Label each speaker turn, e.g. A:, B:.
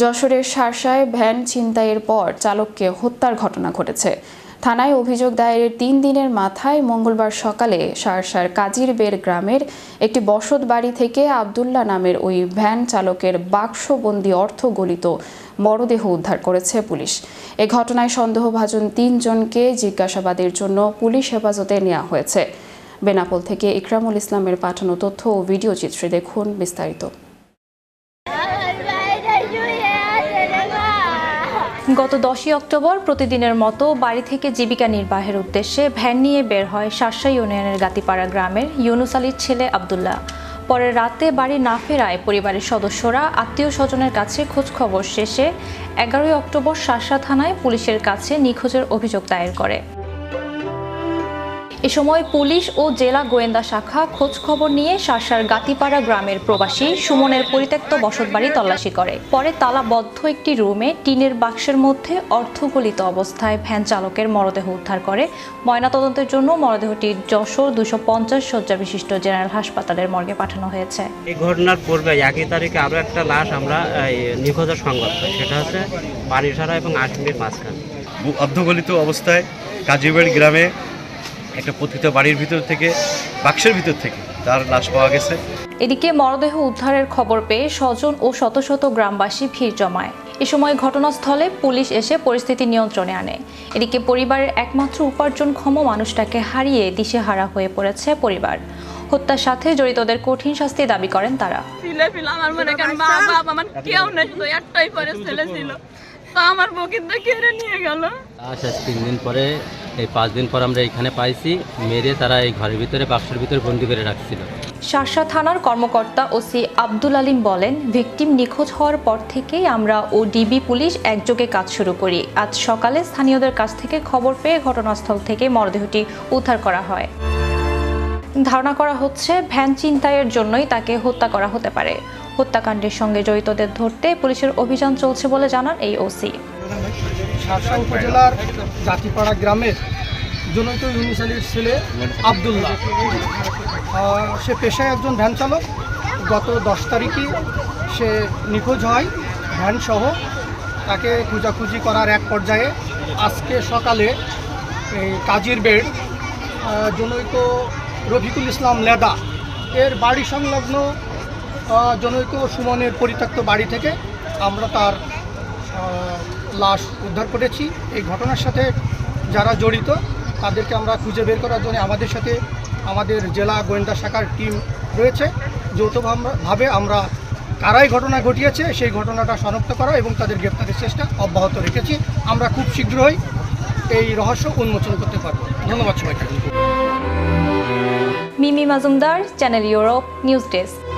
A: যশোরের শার্শায় ভ্যান ছিনতাইয়ের পর চালককে হত্যার ঘটনা ঘটেছে। থানায় অভিযোগ দায়েরের তিন দিনের মাথায় মঙ্গলবার সকালে শার্শার কাজির বের গ্রামের একটি বসত বাড়ি থেকে আবদুল্লাহ নামের ওই ভ্যান চালকের বাক্সবন্দি অর্থ গলিত মরদেহ উদ্ধার করেছে পুলিশ। এ ঘটনায় সন্দেহভাজন তিনজনকে জিজ্ঞাসাবাদের জন্য পুলিশ হেফাজতে নেওয়া হয়েছে। বেনাপোল থেকে ইকরামুল ইসলামের পাঠানো তথ্য ও ভিডিও চিত্রে দেখুন বিস্তারিত।
B: গত দশই অক্টোবর প্রতিদিনের মতো বাড়ি থেকে জীবিকা নির্বাহের উদ্দেশ্যে ভ্যান নিয়ে বের হয় শার্শা ইউনিয়নের গাতিপাড়া গ্রামের ইউনুস আলীর ছেলে আবদুল্লাহ। পরে রাতে বাড়ি না ফেরায় পরিবারের সদস্যরা, আত্মীয় স্বজনের কাছে খোঁজখবর শেষে এগারোই অক্টোবর শার্শা থানায় পুলিশের কাছে নিখোঁজের অভিযোগ দায়ের করে। এ সময় পুলিশ ও জেলা গোয়েন্দা শাখা খোঁজ খবর নিয়ে শার্শার গাতিপাড়া গ্রামের প্রবাসী সুমনের পরিত্যক্ত বসতবাড়ি তল্লাশি করে। পরে তালাবদ্ধ একটি রুমে টিনের বাক্সের মধ্যে অর্থগলিত অবস্থায় ভ্যান চালকের মরদেহ উদ্ধার করে। ময়নাতদন্তের জন্য মরদেহটি যশোর দুশো পঞ্চাশ শয্যা বিশিষ্ট জেনারেল হাসপাতালের মর্গে পাঠানো হয়েছে।
C: এই ঘটনার পূর্বে একই তারিখে আরও একটা লাশ আমরা এই, নিখোঁজের সংবাদ পাই। সেটা হচ্ছে বারিসারা এবং আশমির মাঝখানে।
D: অর্ধগলিত অবস্থায় কাজীবাড়ি গ্রামে একটা পতিত বাড়ির ভিতর থেকে বাক্সের ভিতর থেকে তার লাশ পাওয়া গেছে।
B: এদিকে মরদেহ উদ্ধারের খবর পেয়ে স্বজন ও শত শত গ্রামবাসী ভিড় জমায়। এ সময় ঘটনাস্থলে পুলিশ এসে পরিস্থিতি নিয়ন্ত্রণে আনে। এদিকে পরিবারের একমাত্র উপার্জনক্ষম মানুষটাকে হারিয়ে দিশেহারা হয়ে পড়েছে পরিবার। হত্যার সাথে জড়িতদের কঠিন শাস্তি দাবি করেন তারা।
E: আমার মনে করেন মা বাবা আমার কেউ নেই শুধু একটাই পরে ছেলে ছিল। তো আমার বকিনটা কেড়ে নিয়ে গেল।
F: আজ তিন দিন পরে এই পাঁচ দিন পর আমরা এখানে পাইছি, মেরে তারা এই ঘরের ভিতরে, বাক্সের ভিতরে বন্দি করে রাখছিল।
B: শার্শা থানার কর্মকর্তা ওসি আব্দুল আলিম বলেন, ভিকটিম নিখোঁজ হওয়ার পর থেকেই আমরা ও ডিবি পুলিশ একযোগে কাজ শুরু করি। আজ সকালে স্থানীয়দের কাছ থেকে খবর পেয়ে ঘটনাস্থল থেকে মরদেহটি উদ্ধার করা হয়। ধারণা করা হচ্ছে, ভ্যান চিন্তায়ের জন্যই তাকে হত্যা করা হতে পারে। হত্যাকাণ্ডের সঙ্গে জড়িতদের ধরতে পুলিশের অভিযান চলছে বলে জানান এই ওসি।
G: শার্শা উপজেলার জাতিপাড়া গ্রামের জনৈত ইউনিস ছেলে আবদুল্লাহ। সে পেশায় একজন ভ্যান চালক। গত দশ তারিখে সে নিখোঁজ হয় ভ্যান সহ তাকে খোঁজাখুঁজি করার এক পর্যায়ে আজকে সকালে এই কাজীর বেড জনৈক রফিকুল ইসলাম লেদা এর বাড়ি সংলগ্ন জনৈক সুমনের পরিত্যক্ত বাড়ি থেকে আমরা তার লাশ উদ্ধার করেছি। এই ঘটনার সাথে যারা জড়িত, তাদেরকে আমরা খুঁজে বের করার জন্য আমাদের সাথে আমাদের জেলা গোয়েন্দা শাখার টিম রয়েছে। যৌথভাবে আমরা কারাই ঘটনা ঘটিয়েছে, সেই ঘটনাটা শনাক্ত করা এবং তাদের গ্রেপ্তারের চেষ্টা অব্যাহত রেখেছি। আমরা খুব শীঘ্রই এই রহস্য উন্মোচন করতে পারব। ধন্যবাদ সবাইকে।
B: Mimi Majumdar, channel Europe, news desk.